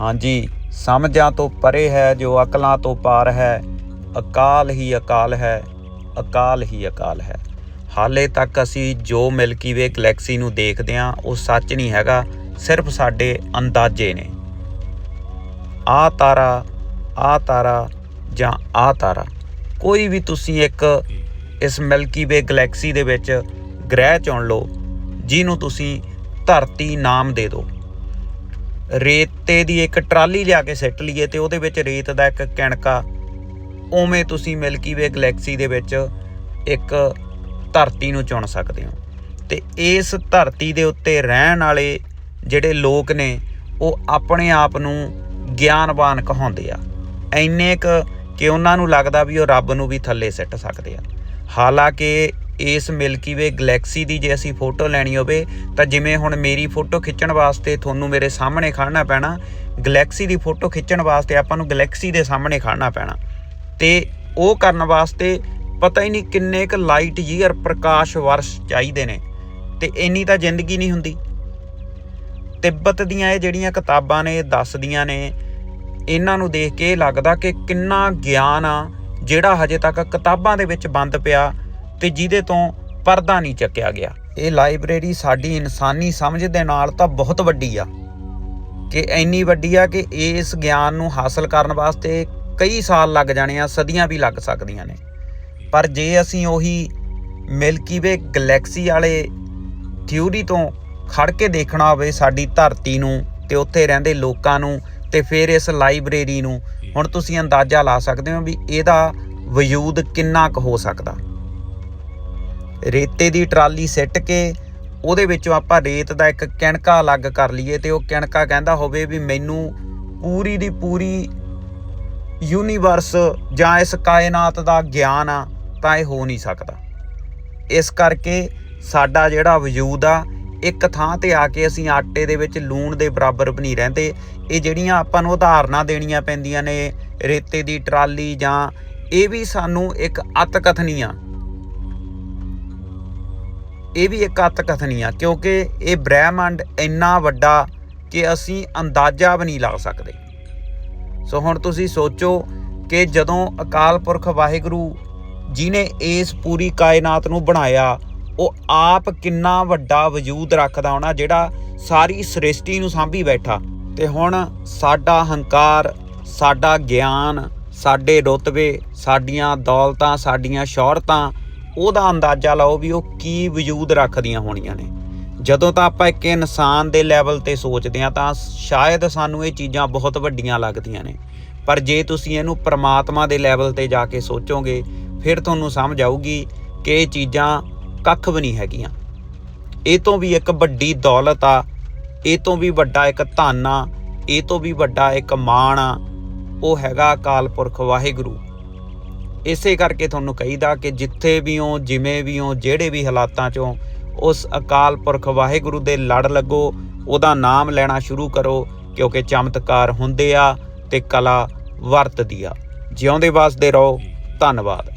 ਹਾਂਜੀ, ਸਮਝਾਂ ਤੋਂ ਪਰੇ ਹੈ ਜੋ ਅਕਲਾਂ ਤੋਂ ਪਾਰ ਹੈ, ਅਕਾਲ ਹੀ ਅਕਾਲ ਹੈ, ਅਕਾਲ ਹੀ ਅਕਾਲ ਹੈ। ਹਾਲੇ ਤੱਕ ਅਸੀਂ ਜੋ ਮਿਲਕੀ ਵੇ ਗੈਲੈਕਸੀ ਨੂੰ ਦੇਖਦੇ ਹਾਂ, ਉਹ ਸੱਚ ਨਹੀਂ ਹੈਗਾ, ਸਿਰਫ ਸਾਡੇ ਅੰਦਾਜ਼ੇ ਨੇ। ਆ ਤਾਰਾ ਆ ਤਾਰਾ ਜਾਂ ਆ ਤਾਰਾ, ਕੋਈ ਵੀ ਤੁਸੀਂ ਇੱਕ ਇਸ ਮਿਲਕੀ ਵੇ ਗੈਲੈਕਸੀ ਦੇ ਵਿੱਚ ਗ੍ਰਹਿ ਚੁਣ ਲਓ, ਜਿਹਨੂੰ ਤੁਸੀਂ ਧਰਤੀ ਨਾਮ ਦੇ ਦਿਓ। ਰੇਤੇ ਦੀ ਇੱਕ ਟਰਾਲੀ ਲਿਆ ਕੇ ਸਿੱਟ ਲਈਏ ਤੇ ਉਹਦੇ ਵਿੱਚ ਰੇਤ ਦਾ ਇੱਕ ਕਣਕਾ, ਉਵੇਂ ਤੁਸੀਂ ਮਿਲਕੀ ਵੇ ਗੈਲੈਕਸੀ ਦੇ ਵਿੱਚ ਇੱਕ ਧਰਤੀ ਨੂੰ ਚੁਣ ਸਕਦੇ ਹੋ। ਤੇ ਇਸ ਧਰਤੀ ਦੇ ਉੱਤੇ ਰਹਿਣ ਵਾਲੇ ਜਿਹੜੇ ਲੋਕ ਨੇ, ਉਹ ਆਪਣੇ ਆਪ ਨੂੰ ਗਿਆਨਵਾਨ ਕਹਾਉਂਦੇ ਆ। ਐਨੇ ਕ ਕਿ ਉਹਨਾਂ ਨੂੰ ਲੱਗਦਾ ਵੀ ਉਹ ਰੱਬ ਨੂੰ ਵੀ ਥੱਲੇ ਸਿੱਟ ਸਕਦੇ ਆ। ਹਾਲਾਂਕਿ ਇਸ ਮਿਲਕੀ ਵੇ ਗੈਲੈਕਸੀ ਦੀ ਜੇ ਅਸੀਂ ਫੋਟੋ ਲੈਣੀ ਹੋਵੇ, ਤਾਂ ਜਿਵੇਂ ਹੁਣ ਮੇਰੀ ਫੋਟੋ ਖਿੱਚਣ ਵਾਸਤੇ ਤੁਹਾਨੂੰ ਮੇਰੇ ਸਾਹਮਣੇ ਖੜਨਾ ਪੈਣਾ ਗੈਲੈਕਸੀ ਦੀ ਫੋਟੋ ਖਿੱਚਣ ਵਾਸਤੇ ਆਪਾਂ ਨੂੰ ਗੈਲੈਕਸੀ ਦੇ ਸਾਹਮਣੇ ਖੜਨਾ ਪੈਣਾ। ਤੇ ਉਹ ਕਰਨ ਵਾਸਤੇ ਪਤਾ ਹੀ ਨਹੀਂ ਕਿੰਨੇ ਕ ਲਾਈਟ ਯੀਅਰ ਪ੍ਰਕਾਸ਼ ਵਰਸ਼ ਚਾਹੀਦੇ ਨੇ, ਤੇ ਇੰਨੀ ਤਾਂ ਜ਼ਿੰਦਗੀ ਨਹੀਂ ਹੁੰਦੀ। ਤਿੱਬਤ ਦੀਆਂ ਇਹ ਜਿਹੜੀਆਂ ਕਿਤਾਬਾਂ ਨੇ, ਦੱਸਦੀਆਂ ਨੇ, ਇਹਨਾਂ ਨੂੰ ਦੇਖ ਕੇ ਇਹ ਲੱਗਦਾ ਕਿ ਕਿੰਨਾ ਗਿਆਨ ਆ, ਜਿਹੜਾ ਹਜੇ ਤੱਕ ਕਿਤਾਬਾਂ ਦੇ ਵਿੱਚ ਬੰਦ ਪਿਆ ਤੇ ਜਿਹਦੇ ਤੋਂ ਪਰਦਾ ਨਹੀਂ ਚੱਕਿਆ ਗਿਆ। ਇਹ ਲਾਇਬ੍ਰੇਰੀ ਸਾਡੀ ਇਨਸਾਨੀ ਸਮਝ ਦੇ ਨਾਲ ਤਾਂ ਬਹੁਤ ਵੱਡੀ ਆ ਕਿ ਇੰਨੀ ਵੱਡੀ ਆ ਕਿ ਇਸ ਗਿਆਨ ਨੂੰ ਹਾਸਲ ਕਰਨ ਵਾਸਤੇ ਕਈ ਸਾਲ ਲੱਗ ਜਾਣੇ ਆ, ਸਦੀਆਂ ਵੀ ਲੱਗ ਸਕਦੀਆਂ ਨੇ। ਪਰ ਜੇ ਅਸੀਂ ਉਹੀ ਮਿਲਕੀ ਵੇ ਗੈਲੈਕਸੀ ਵਾਲੇ ਥਿਊਰੀ ਤੋਂ ਖੜ ਕੇ ਦੇਖਣਾ ਹੋਵੇ ਸਾਡੀ ਧਰਤੀ ਨੂੰ ਤੇ ਉੱਥੇ ਰਹਿੰਦੇ ਲੋਕਾਂ ਨੂੰ ਤੇ ਫਿਰ ਇਸ ਲਾਇਬ੍ਰੇਰੀ ਨੂੰ, ਹੁਣ ਤੁਸੀਂ ਅੰਦਾਜ਼ਾ ਲਾ ਸਕਦੇ ਹੋ ਵੀ ਇਹਦਾ ਵਜੂਦ ਕਿੰਨਾ ਕੁ ਹੋ ਸਕਦਾ। ਰੇਤੇ ਦੀ ਟਰਾਲੀ ਸਿੱਟ ਕੇ ਉਹਦੇ ਵਿੱਚੋਂ ਆਪਾਂ ਰੇਤ ਦਾ ਇੱਕ ਕਿਣਕਾ ਅਲੱਗ ਕਰ ਲਈਏ ਤੇ ਉਹ ਕਿਣਕਾ ਕਹਿੰਦਾ ਹੋਵੇ ਵੀ ਮੈਨੂੰ ਪੂਰੀ ਦੀ ਪੂਰੀ ਯੂਨੀਵਰਸ ਜਾਂ ਇਸ ਕਾਇਨਾਤ ਦਾ ਗਿਆਨ ਆ, ਤਾਂ ਇਹ ਹੋ ਨਹੀਂ ਸਕਦਾ। ਇਸ ਕਰਕੇ ਸਾਡਾ ਜਿਹੜਾ ਵਜੂਦ ਆ, ਇੱਕ ਥਾਂ ਤੇ ਆ ਕੇ ਅਸੀਂ ਆਟੇ ਦੇ ਵਿੱਚ ਲੂਣ ਦੇ ਬਰਾਬਰ ਵੀ ਨਹੀਂ ਰਹਿੰਦੇ। ਇਹ ਜਿਹੜੀਆਂ ਆਪਾਂ ਨੂੰ ਉਦਾਹਰਨਾਂ ਦੇਣੀਆਂ ਪੈਂਦੀਆਂ ਨੇ ਰੇਤੇ ਦੀ ਟਰਾਲੀ ਜਾਂ ਇਹ ਵੀ ਸਾਨੂੰ ਇੱਕ ਅਤਕਥਨੀ ਆ ਇਹ ਵੀ ਇੱਕ ਅੱਤਕਥਨੀ ਆ, ਕਿਉਂਕਿ ਇਹ ਬ੍ਰਹਿਮੰਡ ਇੰਨਾ ਵੱਡਾ ਕਿ ਅਸੀਂ ਅੰਦਾਜ਼ਾ ਵੀ ਨਹੀਂ ਲਾ ਸਕਦੇ। ਸੋ ਹੁਣ ਤੁਸੀਂ ਸੋਚੋ ਕਿ ਜਦੋਂ ਅਕਾਲ ਪੁਰਖ ਵਾਹਿਗੁਰੂ ਜਿਨੇ ਇਸ ਪੂਰੀ ਕਾਇਨਾਤ ਨੂੰ ਬਣਾਇਆ, ਉਹ ਆਪ ਕਿੰਨਾ ਵੱਡਾ ਵਜੂਦ ਰੱਖਦਾ ਹੋਣਾ ਜਿਹੜਾ ਸਾਰੀ ਸ੍ਰਿਸ਼ਟੀ ਨੂੰ ਸਾਂਭੀ ਬੈਠਾ। ਤੇ ਹੁਣ ਸਾਡਾ ਹੰਕਾਰ, ਸਾਡਾ ਗਿਆਨ, ਸਾਡੇ ਰੁਤਬੇ, ਸਾਡੀਆਂ ਦੌਲਤਾਂ, ਸਾਡੀਆਂ ਸ਼ੌਹਰਤਾਂ ਉਹਦਾ ਅੰਦਾਜ਼ਾ ਲਾਓ ਵੀ ਉਹ ਕੀ ਵਜੂਦ ਰੱਖਦੀਆਂ ਹੋਣੀਆਂ ਨੇ। ਜਦੋਂ ਤਾਂ ਆਪਾਂ ਇੱਕ ਇਨਸਾਨ ਦੇ ਲੈਵਲ ਤੇ ਸੋਚਦੇ ਹਾਂ, ਤਾਂ ਸ਼ਾਇਦ ਸਾਨੂੰ ਇਹ ਚੀਜ਼ਾਂ ਬਹੁਤ ਵੱਡੀਆਂ ਲੱਗਦੀਆਂ ਨੇ। ਪਰ ਜੇ ਤੁਸੀਂ ਇਹਨੂੰ ਪ੍ਰਮਾਤਮਾ ਦੇ ਲੈਵਲ ਤੇ ਜਾ ਕੇ ਸੋਚੋਗੇ, ਫਿਰ ਤੁਹਾਨੂੰ ਸਮਝ ਆਊਗੀ ਕਿ ਇਹ ਚੀਜ਼ਾਂ ਕੱਖ ਵੀ ਨਹੀਂ ਹੈਗੀਆਂ। ਇਹ ਤੋਂ ਵੀ ਇੱਕ ਵੱਡੀ ਦੌਲਤ ਆ, ਇਹ ਤੋਂ ਵੀ ਵੱਡਾ ਇੱਕ ਧਨ ਆ, ਇਹ ਤੋਂ ਵੀ ਵੱਡਾ ਇੱਕ ਮਾਣ ਆ, ਉਹ ਹੈਗਾ ਅਕਾਲ ਪੁਰਖ ਵਾਹਿਗੁਰੂ। ਇਸੇ ਕਰਕੇ ਤੁਹਾਨੂੰ ਕਹੀਦਾ ਕਿ ਜਿੱਥੇ ਵੀ ਹੋ, ਜਿਵੇਂ ਵੀ ਹੋ, ਜਿਹੜੇ ਵੀ ਹਾਲਾਤਾਂ 'ਚੋਂ ਉਸ ਅਕਾਲ ਪੁਰਖ ਵਾਹਿਗੁਰੂ ਦੇ ਲੜ ਲੱਗੋ, ਉਹਦਾ ਨਾਮ ਲੈਣਾ ਸ਼ੁਰੂ ਕਰੋ, ਕਿਉਂਕਿ ਚਮਤਕਾਰ ਹੁੰਦੇ ਆ ਤੇ ਕਲਾ ਵਰਤਦੀ ਆ। ਜਿਉਂਦੇ ਵਾਸਤੇ ਰਹੋ, ਧੰਨਵਾਦ।